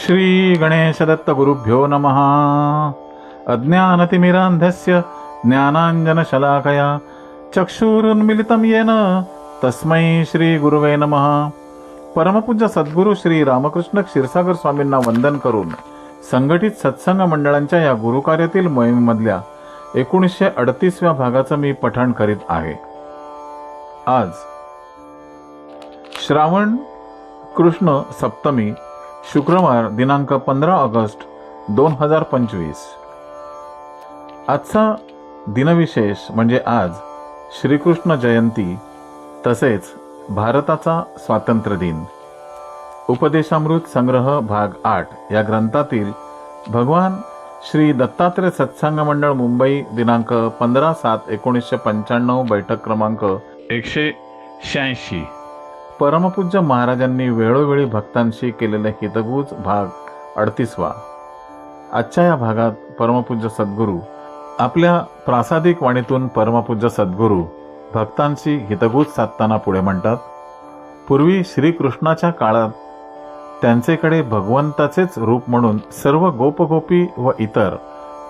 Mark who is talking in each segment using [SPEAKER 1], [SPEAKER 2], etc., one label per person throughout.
[SPEAKER 1] श्री गणेशदत्त गुरुभ्यो नमः। अज्ञानतिमिरान्धस्य ज्ञानाञ्जनशलाकया चक्षुरुन्मिलितं येन तस्मै श्री गुरुवे नमः। परमपूज्य सद्गुरू श्री रामकृष्ण क्षीरसागर स्वामींना वंदन करून संघटित सत्संग मंडळांच्या या गुरुकार्यातील मोहिमेमधल्या एकोणीसशे अडतीसव्या भागाचं मी पठण करीत आहे. आज श्रावण कृष्ण सप्तमी शुक्रवार दिनांक पंधरा ऑगस्ट दोन हजार पंचवीस. आजचा दिनविशेष म्हणजे आज श्रीकृष्ण जयंती तसेच भारताचा स्वातंत्र्य दिन. उपदेशामृत संग्रह भाग आठ या ग्रंथातील भगवान श्री दत्तात्रय सत्संग मंडळ मुंबई दिनांक पंधरा सात एकोणीसशे पंच्याण्णव बैठक क्रमांक एकशे शहाऐंशी. परमपूज्य महाराजांनी वेळोवेळी भक्तांशी केलेले हितगुज भाग अडतीसवा. आजच्या या भागात परमपूज्य सद्गुरू आपल्या प्रासादिक वाणीतून परमपूज्य सद्गुरू भक्तांशी हितगुज साधताना पुढे म्हणतात पूर्वी श्रीकृष्णाच्या काळात त्यांचेकडे भगवंताचेच रूप म्हणून सर्व गोपगोपी व इतर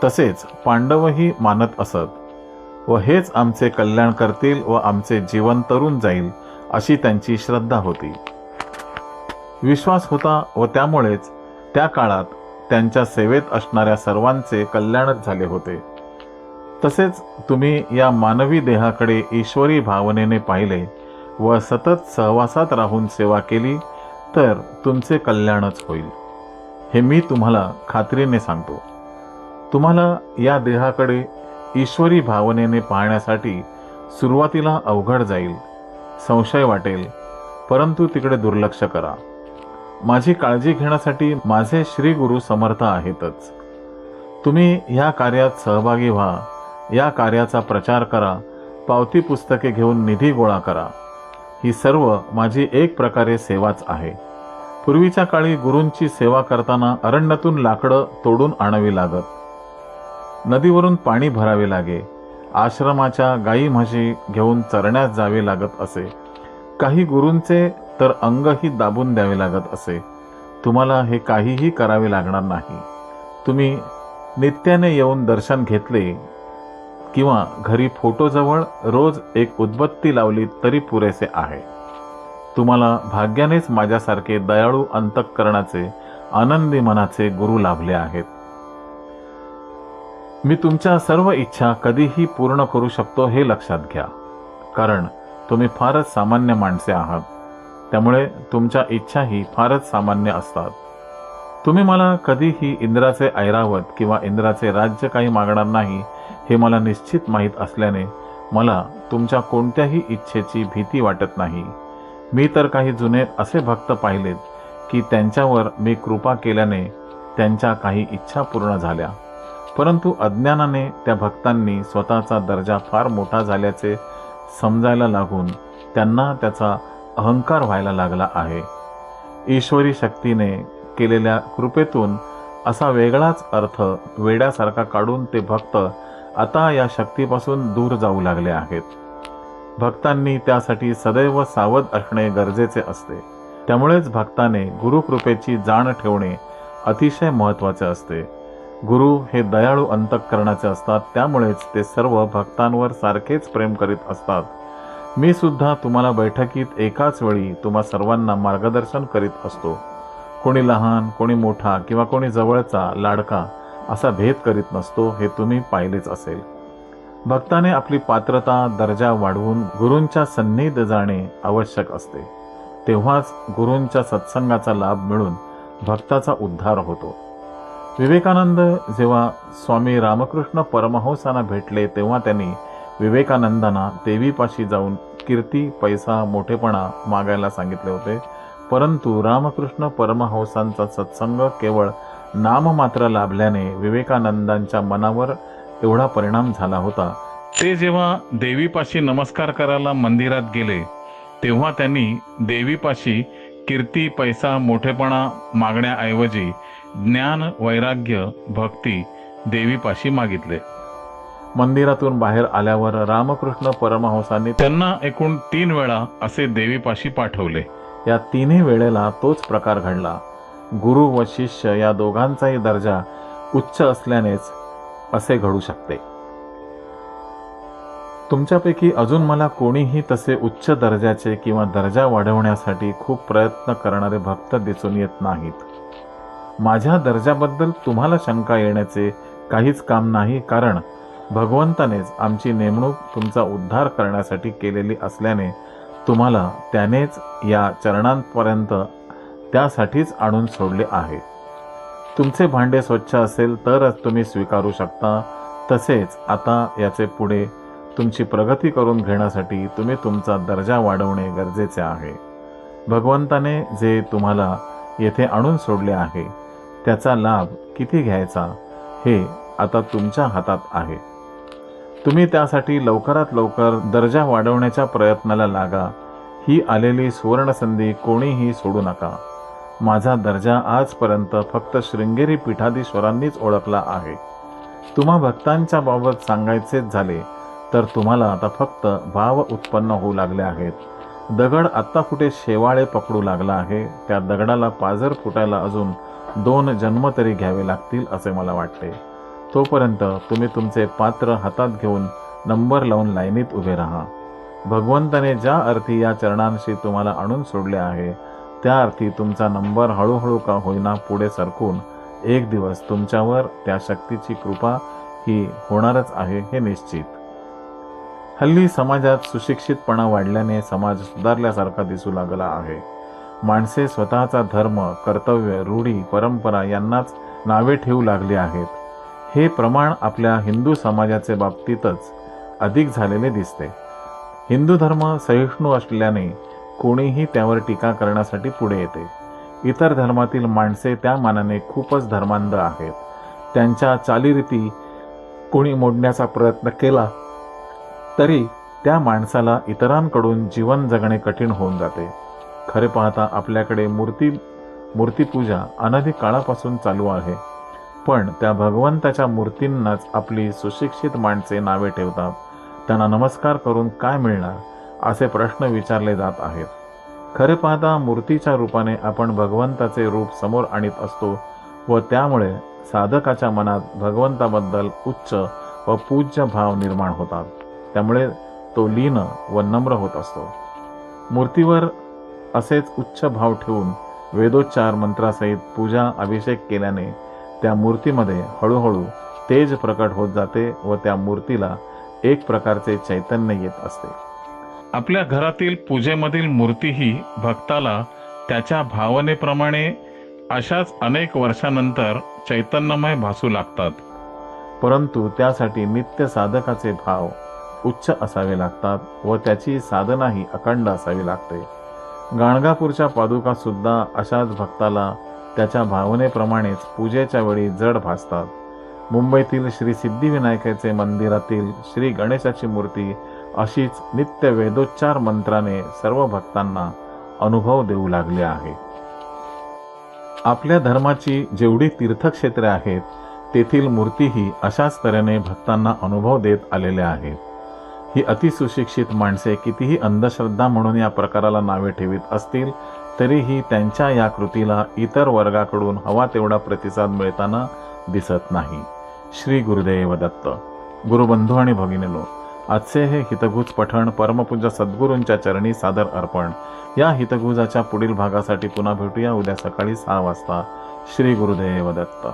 [SPEAKER 1] तसेच पांडवही मानत असत व हेच आमचे कल्याण करतील व आमचे जीवन तरून जाईल अशी त्यांची श्रद्धा होती. विश्वास होता व त्यामुळेच त्या काळात त्यांच्या सेवेत असणाऱ्या सर्वांचे कल्याणच झाले होते. तसेच तुम्ही या मानवी देहाकडे ईश्वरी भावनेने पाहिले व सतत सहवासात राहून सेवा केली तर तुमचे कल्याणच होईल. हे मी तुम्हाला खात्रीने सांगतो. तुम्हाला या देहाकडे ईश्वरी भावनेने पाहण्यासाठी सुरुवातीला अवघड जाईल. संशय वाटेल. परंतु तिकडे दुर्लक्ष करा. माझी काळजी घेण्यासाठी माझे श्री गुरु समर्थ आहेतच. तुम्ही ह्या कार्यात सहभागी व्हा. या कार्याचा प्रचार करा. पावती पुस्तके घेऊन निधी गोळा करा. ही सर्व माझी एक प्रकारे सेवाच आहे. पूर्वीच्या काळी गुरूंची सेवा करताना अरण्यातून लाकडं तोडून आणावी लागत. नदीवरून पाणी भरावे लागे. आश्रमाच्या गाई म्हशी घेऊन चरण्यास जावे लागत असे. काही गुरूंचे तर अंगही दाबून द्यावे लागत असे. तुम्हाला हे काहीही करावे लागणार नाही. तुम्ही नित्याने येऊन दर्शन घेतले किंवा घरी फोटोजवळ रोज एक उदबत्ती लावली तरी पुरेसे आहे. तुम्हाला भाग्यानेच माझ्यासारखे दयाळू अंतःकरणाचे आनंदी मनाचे गुरु लाभले आहेत. मी तुमच्या सर्व इच्छा कधीही पूर्ण करू शकतो हे लक्षात घ्या. कारण तुम्ही फारच सामान्य माणसे आहात. त्यामुळे तुमच्या इच्छाही फारच सामान्य असतात. तुम्ही मला कधीही इंद्राचे ऐरावत किंवा इंद्राचे राज्य काही मागणार नाही हे मला निश्चित माहीत असल्याने मला तुमच्या कोणत्याही इच्छेची भीती वाटत नाही. मी तर काही जुने असे भक्त पाहिलेत की त्यांच्यावर मी कृपा केल्याने त्यांच्या काही इच्छा पूर्ण झाल्या. परंतु अज्ञानाने त्या भक्तांनी स्वतःचा दर्जा फार मोठा झाल्याचे समजायला लागून त्यांना त्याचा अहंकार व्हायला लागला आहे. ईश्वरी शक्तीने केलेल्या कृपेतून असा वेगळाच अर्थ वेड्यासारखा काढून ते भक्त आता या शक्तीपासून दूर जाऊ लागले आहेत. भक्तांनी त्यासाठी सदैव सावध असणे गरजेचे असते. त्यामुळेच भक्ताने गुरुकृपेची जाण ठेवणे अतिशय महत्त्वाचे असते. गुरु हे दयाळू अंतःकरणाचे असतात त्यामुळेच ते सर्व भक्तांवर सारखेच प्रेम करीत असतात. मी सुद्धा तुम्हाला बैठकीत एकाच वेळी तुम्हा सर्वांना मार्गदर्शन करीत असतो. कोणी लहान कोणी मोठा किंवा कोणी जवळचा लाडका असा भेद करीत नसतो हे तुम्ही पाहिलेच असेल. भक्ताने आपली पात्रता दर्जा वाढवून गुरूंच्या सन्निध जाणे आवश्यक असते. तेव्हाच गुरूंच्या सत्संगाचा लाभ मिळून भक्ताचा उद्धार होतो. विवेकानंद जेव्हा स्वामी रामकृष्ण परमहंसांना भेटले तेव्हा त्यांनी विवेकानंदांना देवीपाशी जाऊन कीर्ती पैसा मोठेपणा मागायला सांगितले होते. परंतु रामकृष्ण परमहंसांचा सत्संग केवळ नाममात्र लाभल्याने विवेकानंदांच्या मनावर एवढा परिणाम झाला होता. ते जेव्हा देवीपाशी नमस्कार करायला मंदिरात गेले तेव्हा त्यांनी देवीपाशी कीर्ती पैसा मोठेपणा मागण्याऐवजी ज्ञान वैराग्य भक्ती देवीपाशी मागितले. मंदिरातून बाहेर आल्यावर रामकृष्ण परमहंसांनी त्यांना एकूण तीन वेळा असे देवीपाशी पाठवले. या तिन्ही वेळेला तोच प्रकार घडला. गुरु व शिष्य या दोघांचाही दर्जा उच्च असल्यानेच असे घडू शकते. तुमच्यापैकी अजून मला कोणीही तसे उच्च दर्जाचे किंवा दर्जा वाढवण्यासाठी खूप प्रयत्न करणारे भक्त दिसून येत नाहीत. माझ्या दर्जाबद्दल तुम्हाला शंका येण्याचे काहीच काम नाही कारण भगवंतानेच आमची नेमणूक तुमचा उद्धार करण्यासाठी केलेली असल्याने तुम्हाला त्यानेच या चरणांपर्यंत त्यासाठीच आणून सोडले आहे. तुमचे भांडे स्वच्छ असेल तरच तुम्ही स्वीकारू शकता. तसेच आता याचे पुढे तुमची प्रगती करून घेण्यासाठी तुम्ही तुमचा दर्जा वाढवणे गरजेचे आहे. भगवंताने जे तुम्हाला येथे आणून सोडले आहे त्याचा लाभ किती घ्यायचा हे आता तुमच्या हातात आहे. तुम्ही त्यासाठी लवकरात लवकर दर्जा वाढवण्याच्या प्रयत्नाला लागा. ही आलेली सुवर्णसंधी कोणीही सोडू नका. माझा दर्जा आजपर्यंत फक्त शृंगेरी पीठाधीश्वरांनीच ओळखला आहे. तुम्हा भक्तांच्या बाबत सांगायचेच झाले तर तुम्हाला आता फक्त भाव उत्पन्न होऊ लागले आहेत. दगड आत्ता कुठे शेवाळे पकडू लागला आहे त्या दगडाला पाझर फुटायला अजून दोन जन्म तरी घ्यावे लागतील असे मला वाटते. तोपर्यंत तुम्ही तुमचे पात्र हातात घेऊन नंबर लावून लाईनीत उभे राहा. भगवंताने ज्या अर्थी या चरणांशी तुम्हाला आणून सोडले आहे त्या अर्थी तुमचा नंबर हळूहळू का होईना पुढे सरकून एक दिवस तुमच्यावर त्या शक्तीची कृपा ही होणारच आहे हे निश्चित. हल्ली समाजात सुशिक्षितपणा वाढल्याने समाज सुधारल्यासारखा दिसू लागला आहे. माणसे स्वतःचा धर्म कर्तव्य रूढी परंपरा यांनाच नावे ठेवू लागली आहेत. हे प्रमाण आपल्या हिंदू समाजाचे बाबतीतच अधिक झालेले दिसते. हिंदू धर्म सहिष्णू असल्याने कोणीही त्यावर टीका करण्यासाठी पुढे येते. इतर धर्मातील माणसे त्या मानाने खूपच धर्मांध आहेत. त्यांच्या चालीरीती कोणी मोडण्याचा प्रयत्न केला तरी त्या माणसाला इतरांकडून जीवन जगणे कठीण होऊन जाते. खरे पाहता आपल्याकडे मूर्ती मूर्तीपूजा अनधिक काळापासून चालू आहे. पण त्या भगवंताच्या मूर्तींनाच आपली सुशिक्षित माणसे नावे ठेवतात. त्यांना नमस्कार करून काय मिळणार असे प्रश्न विचारले जात आहेत. खरे पाहता मूर्तीच्या रूपाने आपण भगवंताचे रूप समोर आणीत असतो व त्यामुळे साधकाच्या मनात भगवंताबद्दल उच्च व पूज्य भाव निर्माण होतात. त्यामुळे तो लीन व नम्र होत असतो. मूर्तीवर असेच उच्च भाव ठेवून वेदोच्चार मंत्रासहित पूजा अभिषेक केल्याने त्या मूर्तीमध्ये हळूहळू तेज प्रकट होत जाते व त्या मूर्तीला एक प्रकारचे चैतन्य येत असते. आपल्या घरातील पूजेमधील मूर्तीही भक्ताला त्याच्या भावनेप्रमाणे अशाच अनेक वर्षानंतर चैतन्यमय भासू लागतात. परंतु त्यासाठी नित्य साधकाचे भाव उच्च असावे लागतात व त्याची साधनाही अखंड असावी लागते. गाणगापूरच्या पादुका सुद्धा अशाच भक्ताला त्याच्या भावनेप्रमाणेच पूजेच्या वेळी जड भासतात. मुंबईतील श्री सिद्धिविनायकाचे मंदिरातील श्री गणेशाची मूर्ती अशीच नित्य वेदोच्चार मंत्राने सर्व भक्तांना अनुभव देऊ लागले आहे. आपल्या धर्माची जेवढी तीर्थक्षेत्रे आहेत तेथील मूर्तीही अशाच तऱ्हेने भक्तांना अनुभव देत आलेल्या आहेत. ही अतिसुशिक्षित माणसे कितीही अंधश्रद्धा म्हणून या प्रकाराला नावे ठेवीत असतील तरीही त्यांच्या या कृतीला इतर वर्गाकडून हवा तेवढा प्रतिसाद मिळताना दिसत नाही. श्री गुरुदेव दत्त. गुरुबंधू आणि भगिनीनो आजचे हे हितगुज पठण परमपूज्य सद्गुरूंच्या चरणी सादर अर्पण. या हितगुजाच्या पुढील भागासाठी पुन्हा भेटूया उद्या सकाळी सहा वाजता. श्री गुरुदेव दत्त.